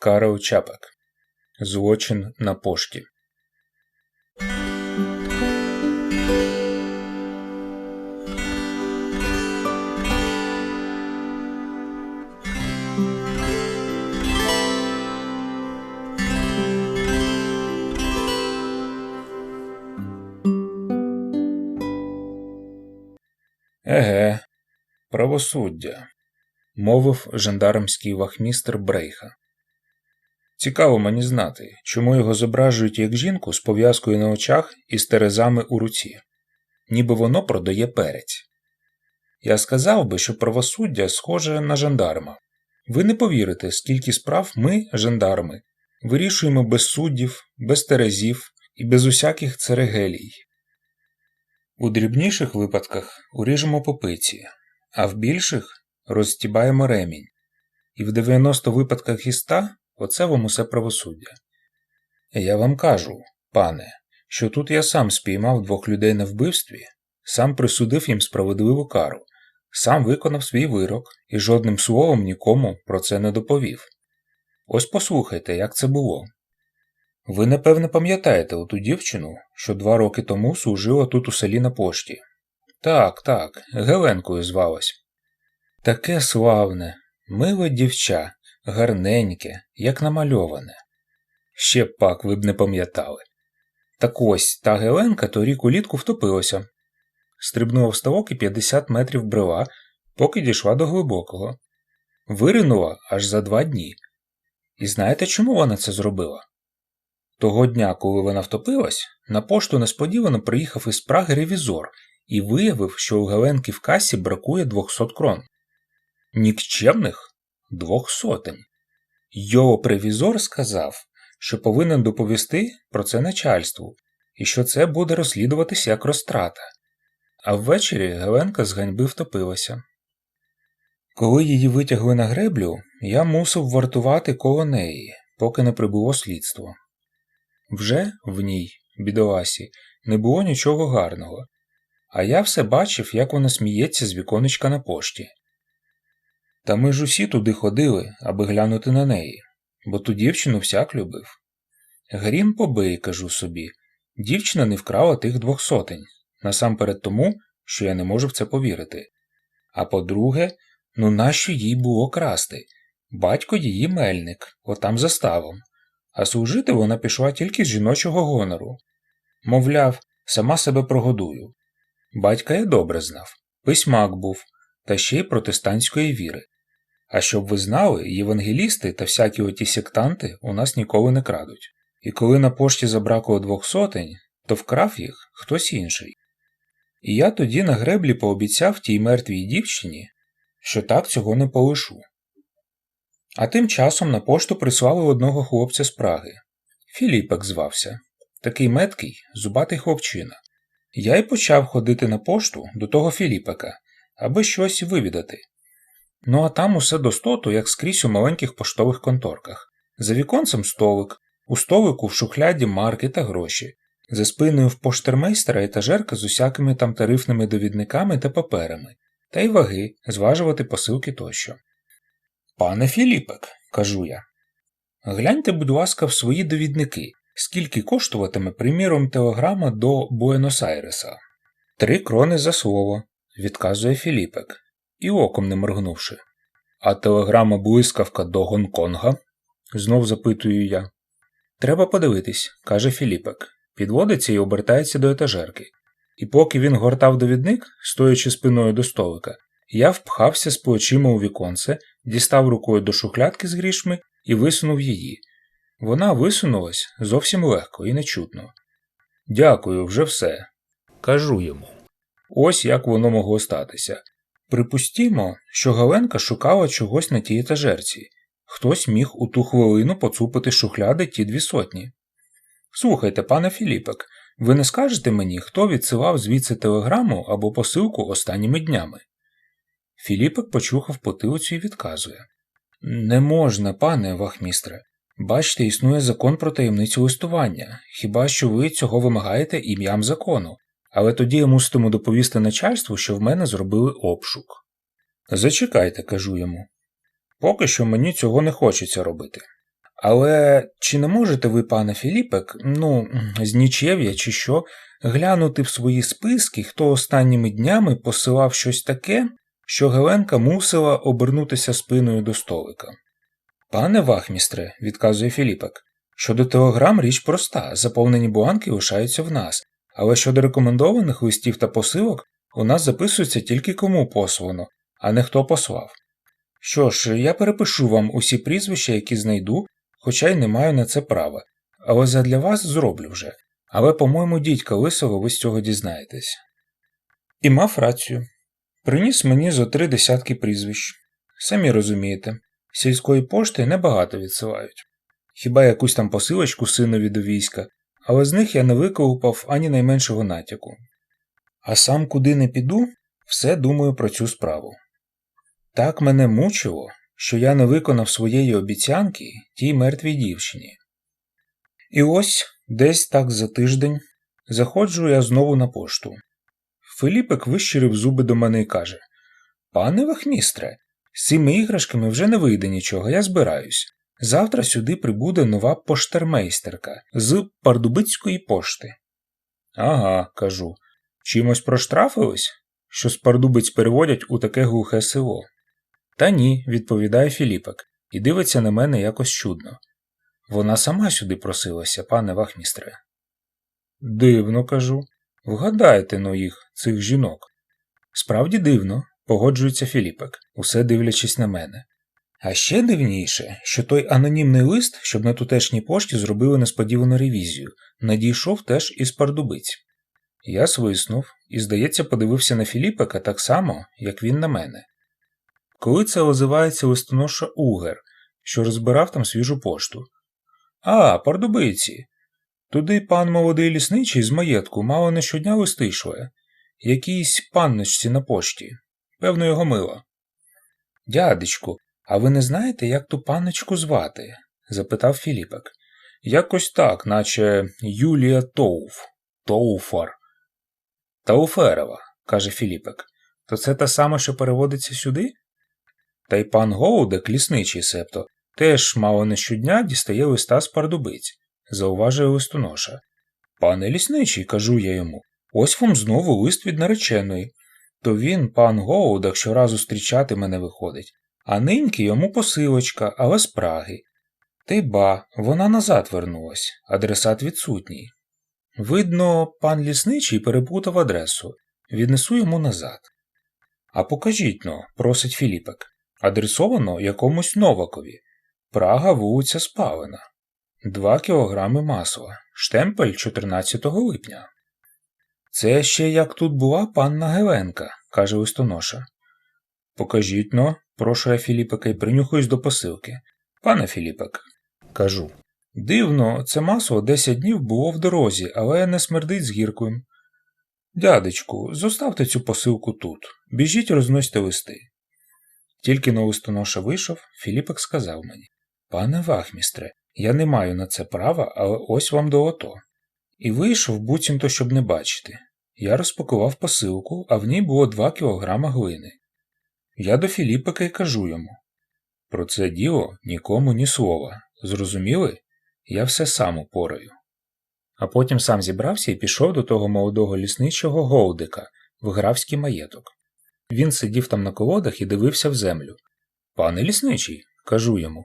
Карл Чапек. Злочин на пошті. Еге, правосуддя, мовив жандармський вахмістр Брейха. Цікаво мені знати, чому його зображують як жінку з пов'язкою на очах і з терезами у руці, ніби воно продає перець. Я сказав би, що правосуддя схоже на жандарма. Ви не повірите, скільки справ ми, жандарми, вирішуємо без суддів, без терезів і без усяких церегелій. У дрібніших випадках уріжемо попиці, а в більших розстібаємо ремінь. І в 90 випадках із 100 оце вам усе правосуддя. Я вам кажу, пане, що тут я сам спіймав двох людей на вбивстві, сам присудив їм справедливу кару, сам виконав свій вирок і жодним словом нікому про це не доповів. Ось послухайте, як це було. Ви, напевне, пам'ятаєте оту дівчину, що два роки тому служила тут у селі на пошті. Так, так, Геленкою звалась. Таке славне, миле дівча, гарненьке, як намальоване. Ще пак ви б не пам'ятали. Так ось та Геленка торік улітку втопилася, стрибнула в ставок і 50 метрів брела, поки дійшла до глибокого. Виринула аж за два дні. І знаєте, чому вона це зробила? Того дня, коли вона втопилась, на пошту несподівано приїхав із Праги ревізор і виявив, що у Геленки в касі бракує 200 крон. Нікчемних двох сотень. Його превізор сказав, що повинен доповісти про це начальству і що це буде розслідуватися як розтрата. А ввечері Геленка з ганьби втопилася. Коли її витягли на греблю, я мусив вартувати коло неї, поки не прибуло слідство. Вже в ній, бідоласі, не було нічого гарного, а я все бачив, як вона сміється з віконечка на пошті. Та ми ж усі туди ходили, аби глянути на неї, бо ту дівчину всяк любив. Грім побий, кажу собі, дівчина не вкрала тих двох сотень, насамперед тому, що я не можу в це повірити. А по-друге, ну нащо їй було красти? Батько її мельник, отам за ставом а служити вона пішла тільки з жіночого гонору. Мовляв, сама себе прогодую. Батька я добре знав, письмак був, та ще й протестантської віри. А щоб ви знали, євангелісти та всякі оті сектанти у нас ніколи не крадуть. І коли на пошті забракло двох сотень, то вкрав їх хтось інший. І я тоді на греблі пообіцяв тій мертвій дівчині, що так цього не полишу. А тим часом на пошту прислали одного хлопця з Праги. Філіпек звався, такий меткий, зубатий хлопчина. Я й почав ходити на пошту до того Філіпека, аби щось вивідати. Ну а там усе достоту, як скрізь у маленьких поштових конторках. За віконцем столик, у столику в шухляді марки та гроші, за спиною в поштермейстера етажерка з усякими там тарифними довідниками та паперами, та й ваги, зважувати посилки тощо. Пане Філіпек, кажу я, гляньте, будь ласка, в свої довідники, скільки коштуватиме, приміром, телеграма до Буенос-Айреса. Три крони за слово, відказує Філіпек, і оком не моргнувши. А телеграма блискавка до Гонконга? знов запитую я. Треба подивитись, каже Філіпек, підводиться і обертається до етажерки. І поки він гортав довідник, стоячи спиною до столика, я впхався з плечима у віконце, дістав рукою до шухлядки з грішми і висунув її. Вона висунулась зовсім легко і нечутно. Дякую, вже все. Кажу йому. Ось як воно могло статися. Припустімо, що Галенка шукала чогось на тій етажерці. Хтось міг у ту хвилину поцупити шухляди ті дві сотні. Слухайте, пане Філіпек, ви не скажете мені, хто відсилав звідси телеграму або посилку останніми днями? Філіпик почухав потилицю і відказує Не можна, пане вахмістре. Бачте, існує закон про таємницю листування. Хіба що ви цього вимагаєте ім'ям закону, але тоді я муситиму доповісти начальству, що в мене зробили обшук. Зачекайте, кажу йому. Поки що мені цього не хочеться робити. Але чи не можете ви, пане Філіпек, ну, з нічев'я чи що, глянути в свої списки, хто останніми днями посилав щось таке, що Геленка мусила обернутися спиною до столика? Пане вахмістре, відказує Філіпек, щодо телеграм річ проста, заповнені бланки лишаються в нас, але щодо рекомендованих листів та посилок у нас записується тільки кому послано, а не хто послав. Що ж, я перепишу вам усі прізвища, які знайду, хоча й не маю на це права, але задля вас зроблю вже. Але, по-моєму, дідька лисого ви з цього дізнаєтесь. І мав рацію. Приніс мені зо три десятки прізвищ. Самі розумієте, сільської пошти небагато відсилають. Хіба якусь там посилочку синові до війська, але з них я не виколупав ані найменшого натяку. А сам куди не піду, все думаю про цю справу. Так мене мучило, що я не виконав своєї обіцянки тій мертвій дівчині. І ось десь так за тиждень заходжу я знову на пошту. Филіпик вищирив зуби до мене і каже Пане вахмістре, з цими іграшками вже не вийде нічого, я збираюсь. Завтра сюди прибуде нова поштермейстерка з Пардубицької пошти. Ага, кажу. Чимось проштрафились, що з Пардубиць переводять у таке глухе село. Та ні, відповідає Філіпик, і дивиться на мене якось чудно. Вона сама сюди просилася, пане вахмістре. Дивно, кажу. Вгадайте но їх, цих жінок. Справді дивно, погоджується Філіпик, усе дивлячись на мене. А ще дивніше, що той анонімний лист, щоб на тутешній пошті зробили несподівану ревізію, надійшов теж із пардубиць. Я свиснув і, здається, подивився на Філіпика так само, як він на мене. Коли це озивається листоноша Угер, що розбирав там свіжу пошту. А, пардубиці. Туди пан молодий лісничий з маєтку мало не щодня листи. Якійсь панночці на пошті. Певно, його мила. Дядечку, а ви не знаєте, як ту панночку звати? запитав Філіпек. Якось так, наче Юлія Тоуф. Тоуфар. Тауферова, каже Філіпек. То це та сама, що переводиться сюди? Та й пан Гоудек, лісничий септо, теж мало не щодня дістає листа з пардубиць, зауважує листоноша. Пане лісничий, кажу я йому, ось вам знову лист від нареченої. То він, пан Гоудек, щоразу зустрічати мене виходить, а ниньки йому посилочка, але з Праги. Та й ба, вона назад вернулась, адресат відсутній. Видно, пан лісничий перепутав адресу, віднесу йому назад. А покажіть но, просить Філіпек, адресовано якомусь Новакові. Прага, вулиця Спалена. Два кілограми масла. Штемпель 14 липня. Це ще як тут була панна Геленка, каже листоноша. Покажіть но, прошу я Філіпека і принюхаюсь до посилки. Пане Філіпек, кажу. Дивно, це масло 10 днів було в дорозі, але не смердить з гіркою. Дядечку, зоставте цю посилку тут. Біжіть, розносьте листи. Тільки но листоноша вийшов, Філіпек сказав мені Пане вахмістре, я не маю на це права, але ось вам до ото. І вийшов, буцімто, щоб не бачити. Я розпакував посилку, а в ній було 2 кілограма глини. Я до Філіппика й кажу йому про це діло нікому ні слова. Зрозуміли? Я все сам упораю. А потім сам зібрався і пішов до того молодого лісничого Гоудика в графський маєток. Він сидів там на колодах і дивився в землю. Пане лісничий, кажу йому,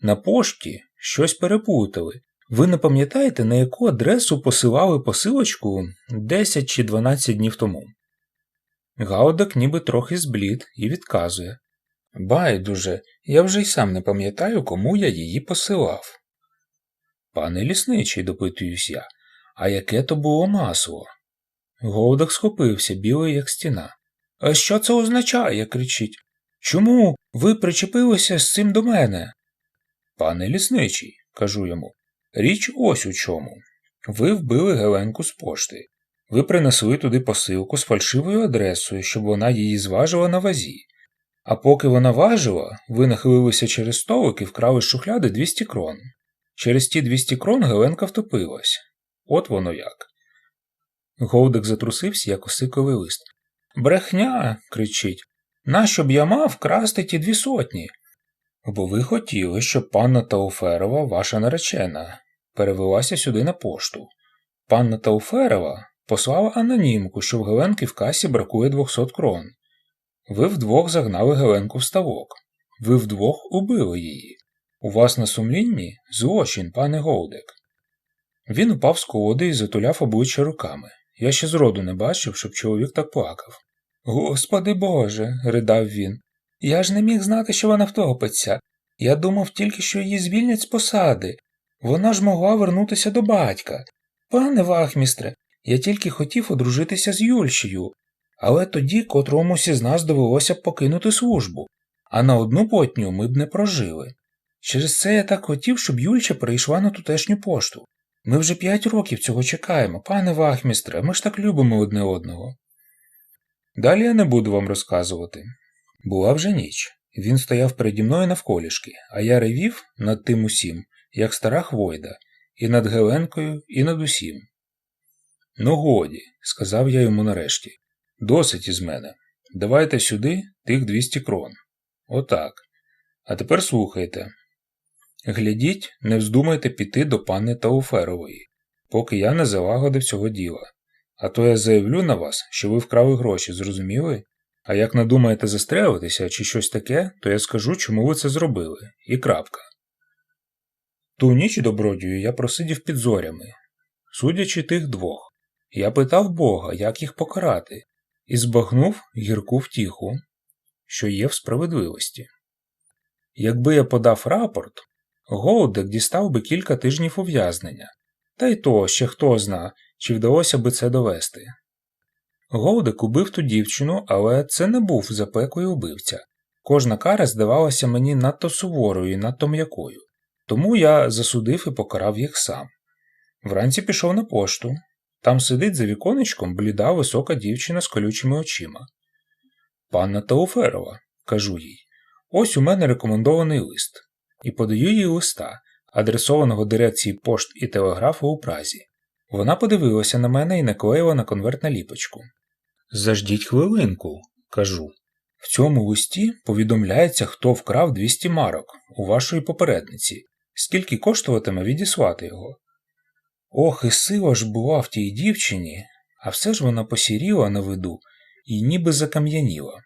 на пошті щось переплутали. Ви не пам'ятаєте, на яку адресу посилали посилочку 10 чи 12 днів тому? Гаудак ніби трохи зблід і відказує Байдуже, я вже й сам не пам'ятаю, кому я її посилав. Пане лісничий, допитуюсь я, а яке то було масло? Гаудак схопився, білий, як стіна. А що це означає? кричить. Чому ви причепилися з цим до мене? Пане лісничий, кажу йому, річ ось у чому. Ви вбили Геленку з пошти. Ви принесли туди посилку з фальшивою адресою, щоб вона її зважила на вазі. А поки вона важила, ви нахилилися через столик і вкрали з шухляди 200 крон. Через ті 200 крон Геленка втопилась. От воно як. Гоудик затрусився, як осиковий лист. Брехня. кричить. Нащо б я мав красти ті дві сотні? Бо ви хотіли, щоб панна Тауферова, ваша наречена, перевелася сюди на пошту. Панна Тауферова послала анонімку, що в Геленки в касі бракує 200 крон. Ви вдвох загнали Геленку в ставок. Ви вдвох убили її. У вас на сумлінні злочин, пане Голдек. Він упав з колоди і затуляв обличчя руками. Я ще зроду не бачив, щоб чоловік так плакав. Господи Боже, ридав він. Я ж не міг знати, що вона втопиться. Я думав тільки, що її звільнять з посади. Вона ж могла вернутися до батька. Пане вахмістре, я тільки хотів одружитися з Юльшею, але тоді котромусь із нас довелося б покинути службу, а на одну потню ми б не прожили. Через це я так хотів, щоб Юльча прийшла на тутешню пошту. Ми вже п'ять років цього чекаємо, пане вахмістре, ми ж так любимо одне одного. Далі я не буду вам розказувати. Була вже ніч. Він стояв переді мною навколішки, а я ревів над тим усім, як стара хвойда, і над Геленкою, і над усім. Ну, годі, сказав я йому нарешті, досить із мене. Давайте сюди тих 200 крон. Отак. А тепер слухайте. Глядіть, не вздумайте піти до пани Тауферової, поки я не залагодив цього діла. А то я заявлю на вас, що ви вкрали гроші, зрозуміли? А як надумаєте застрелитися чи щось таке, то я скажу, чому ви це зробили, і крапка. Ту ніч добродію я просидів під зорями, судячи тих двох. Я питав Бога, як їх покарати, і збагнув гірку втіху, що є в справедливості. Якби я подав рапорт, Голдек дістав би кілька тижнів ув'язнення, та й то ще хто зна, чи вдалося би це довести. Голдек убив ту дівчину, але це не був запеклий убивця. Кожна кара здавалася мені надто суворою і надто м'якою, тому я засудив і покарав їх сам. Вранці пішов на пошту. Там сидить за віконечком бліда висока дівчина з колючими очима. Панна Тауферова, кажу їй, ось у мене рекомендований лист, і подаю їй листа, адресованого дирекції пошт і телеграфу у Празі. Вона подивилася на мене і наклеїла на конверт наліпочку. Заждіть хвилинку, кажу. В цьому листі повідомляється, хто вкрав 200 марок у вашої попередниці, скільки коштуватиме відіслати його. Ох, і сила ж була в тій дівчині, а все ж вона посіріла на виду і ніби закам'яніла.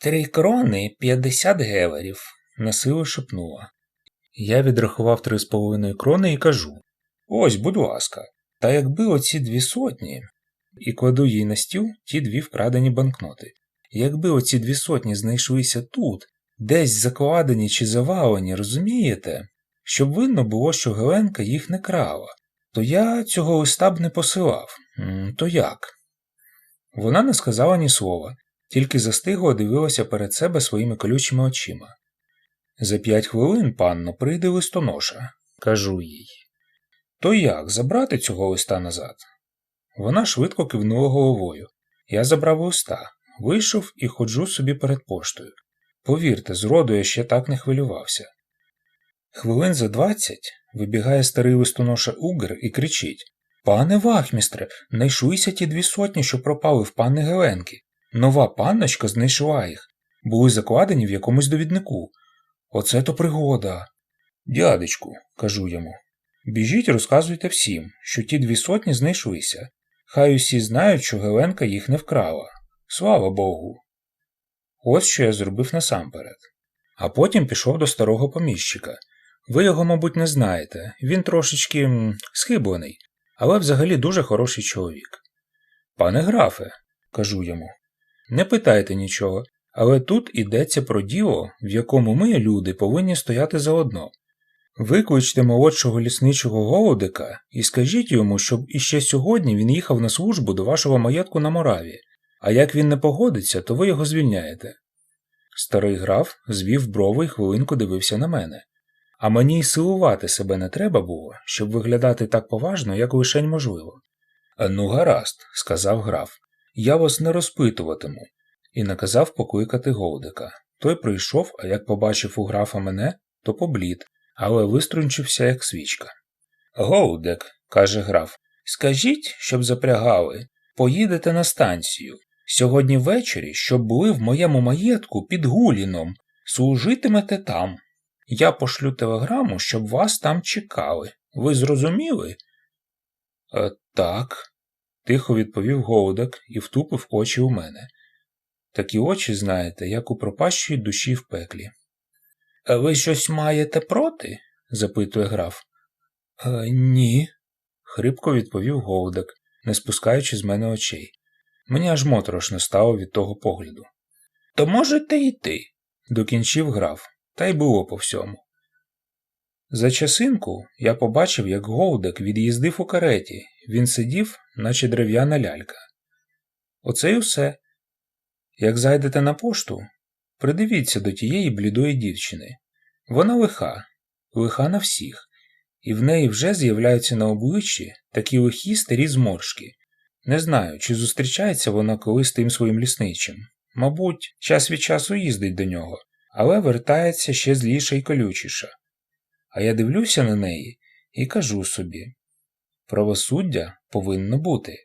Три крони п'ятдесят геверів, насилу шепнула. Я відрахував три з половиною крони і кажу Ось, будь ласка, та якби оці дві сотні, і кладу їй на стіл ті дві вкрадені банкноти. Якби оці дві сотні знайшлися тут, десь закладені чи завалені, розумієте? Щоб видно було, що Геленка їх не крала, то я цього листа б не посилав. То як? Вона не сказала ні слова, тільки застигла дивилася перед себе своїми колючими очима. За п'ять хвилин, панно, прийде листоноша, кажу їй. То як, забрати цього листа назад? Вона швидко кивнула головою. Я забрав листа, вийшов і ходжу собі перед поштою. Повірте, зроду я ще так не хвилювався. Хвилин за двадцять вибігає старий листоноша Угер і кричить Пане вахмістре, знайшлися ті дві сотні, що пропали в пани Геленки. Нова панночка знайшла їх. Були закладені в якомусь довіднику. Оце то пригода. Дядечку, кажу йому, біжіть, розказуйте всім, що ті дві сотні знайшлися. Хай усі знають, що Геленка їх не вкрала. Слава Богу. Ось що я зробив насамперед. А потім пішов до старого поміщика. Ви його, мабуть, не знаєте, він трошечки схиблений, але взагалі дуже хороший чоловік. Пане графе, кажу йому, не питайте нічого, але тут йдеться про діло, в якому ми, люди, повинні стояти заодно. Викличте молодшого лісничого голодика і скажіть йому, щоб іще сьогодні він їхав на службу до вашого маєтку на Мораві, а як він не погодиться, то ви його звільняєте. Старий граф звів брови і хвилинку дивився на мене. А мені й силувати себе не треба було, щоб виглядати так поважно, як лишень можливо. Ну, гаразд, сказав граф, я вас не розпитуватиму, і наказав покликати Голдика. Той прийшов, а як побачив у графа мене, то поблід, але виструнчився, як свічка. Голдик, каже граф, скажіть, щоб запрягали, поїдете на станцію. Сьогодні ввечері, щоб були в моєму маєтку під Гуліном, служитимете там. Я пошлю телеграму, щоб вас там чекали. Ви зрозуміли? «Е, так, тихо відповів Голодок і втупив очі у мене. Такі очі, знаєте, як у пропащої душі в пеклі. «Е, Ви щось маєте проти? запитує граф. «Е, ні, хрипко відповів Голодок, не спускаючи з мене очей. Мені аж моторошно стало від того погляду. То можете йти, докінчив граф, та й було по всьому. За часинку я побачив, як Голдек від'їздив у кареті, він сидів, наче дерев'яна лялька. Оце й усе. Як зайдете на пошту, придивіться до тієї блідої дівчини. Вона лиха, лиха на всіх, і в неї вже з'являються на обличчі такі лихі старі зморшки. Не знаю, чи зустрічається вона колись тим своїм лісничим. Мабуть, час від часу їздить до нього, але вертається ще зліша і колючіша. А я дивлюся на неї і кажу собі правосуддя повинно бути.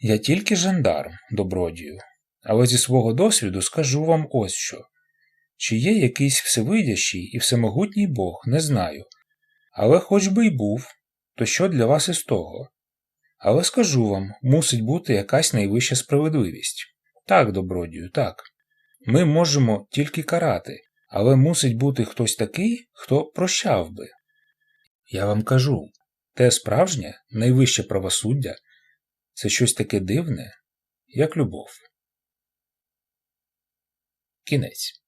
Я тільки жандарм, добродію, але зі свого досвіду скажу вам ось що. Чи є якийсь всевидящий і всемогутній Бог, не знаю. Але хоч би й був, то що для вас із того? Але скажу вам, мусить бути якась найвища справедливість. Так, добродію, так. Ми можемо тільки карати, але мусить бути хтось такий, хто прощав би. Я вам кажу, те справжнє, найвище правосуддя це щось таке дивне, як любов. Кінець.